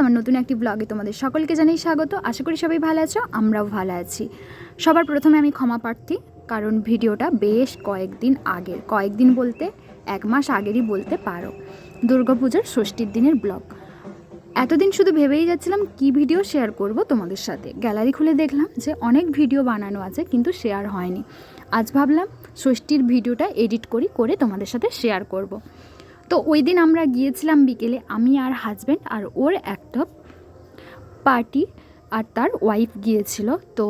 আমার নতুন একটি ব্লগে তোমাদের সকলকে জানাই স্বাগত। আশা করি সবাই ভালো আছো, আমরাও ভালো আছি। সবার প্রথমে আমি ক্ষমা প্রার্থী, কারণ ভিডিওটা বেশ কয়েকদিন আগের, কয়েকদিন বলতে, এক মাস আগেরই বলতে পারো। দুর্গাপূজার ষষ্ঠীর দিনের ব্লগ এতদিন শুধু ভেবেই যাচ্ছিলাম কি ভিডিও শেয়ার করব তোমাদের সাথে। গ্যালারি খুলে দেখলাম যে অনেক ভিডিও বানানো আছে কিন্তু শেয়ার হয়নি। আজ ভাবলাম ষষ্ঠীর ভিডিওটা এডিট করি, করে তোমাদের সাথে শেয়ার করব। তো ওই দিন আমরা গিয়েছিলাম বিকেলে, আমি আর হাজব্যান্ড আর ওর একটা পার্টি আর তার ওয়াইফ গিয়েছিল। তো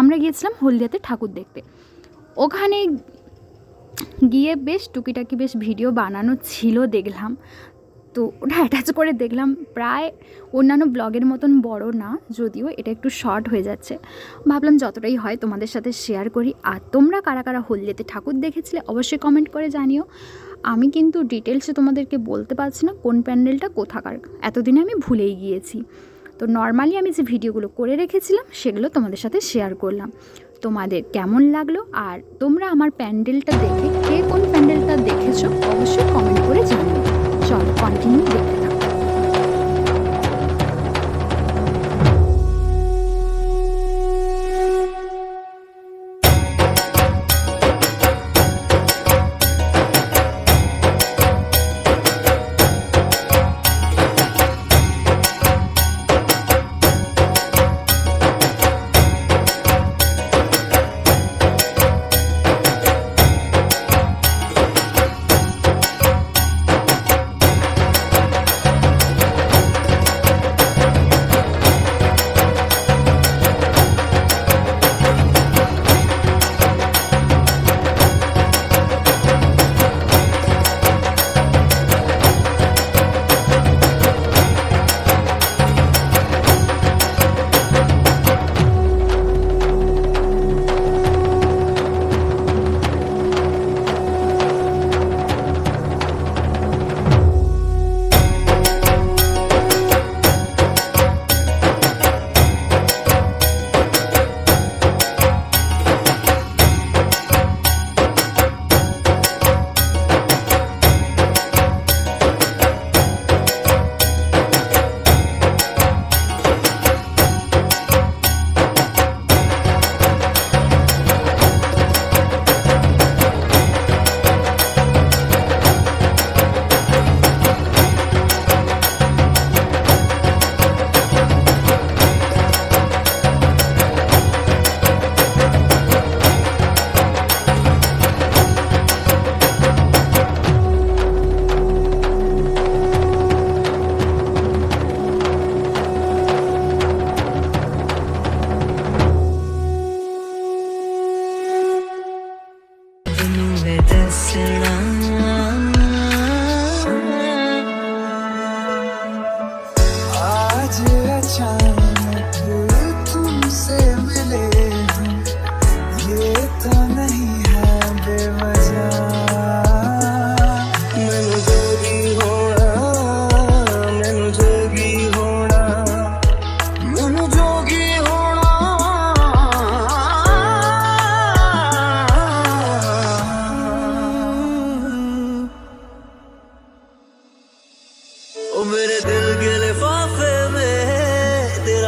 আমরা গিয়েছিলাম হলদিয়াতে ঠাকুর দেখতে। ওখানে গিয়ে বেশ টুকিটাকি বেশ ভিডিও বানানো ছিল দেখলাম। তো ওটা অ্যাটাচ করে দেখলাম প্রায় অন্যান্য ব্লগের মতন বড় না, যদিও এটা একটু শর্ট হয়ে যাচ্ছে। ভাবলাম যতটাই হয় তোমাদের সাথে শেয়ার করি। আর তোমরা কারা কারা হলদিয়াতে ঠাকুর দেখেছিলে অবশ্যই কমেন্ট করে জানিও। আমি কিন্তু ডিটেলসে তোমাদেরকে বলতে পারছি না কোন প্যান্ডেলটা কোথাকার। এতদিনে আমি ভুলেই গিয়েছি। তো নর্মালি আমি যে ভিডিওগুলো করে রেখেছিলাম, সেগুলো তোমাদের সাথে শেয়ার করলাম। তোমাদের কেমন লাগল? আর তোমরা আমার প্যান্ডেলটা দেখে কে কোন প্যান্ডেলটা দেখেছ, অবশ্যই কমেন্ট করে জানিও। Trò quan.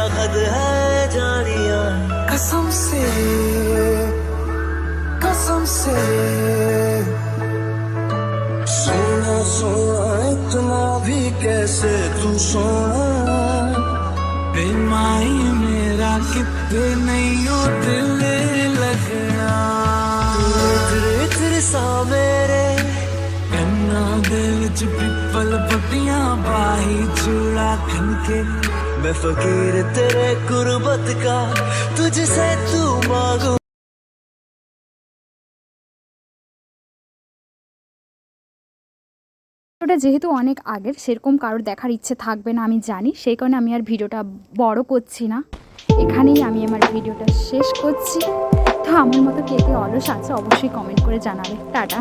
में तेरा खत है जानिया कसम से कसम से सोना सोना इतना भी कैसे तू सोना बेमाई मेरा कितने नहीं हो दिल लगना तेरे तेरे सा मेरे ਕੰਨਾਂ ਦੇ ਵਿੱਚ ਪਿੱਪਲ ਪੱਟੀਆਂ ਬਾਹੀ ਚੂੜਾ ਖਨਕੇ मैं फकीर तेरे गुर्बत का तुझसे तू मांगू ওটা যেহেতু অনেক আগের সেরকম কারোর দেখার ইচ্ছে থাকবে না আমি জানি সেই কারণে আমি আর ভিডিওটা বড় করছি না এখানেই আমি আমার ভিডিওটা শেষ করছি তো আমার মতো কে কে অলস আছে অবশ্যই কমেন্ট করে জানাবে টাটা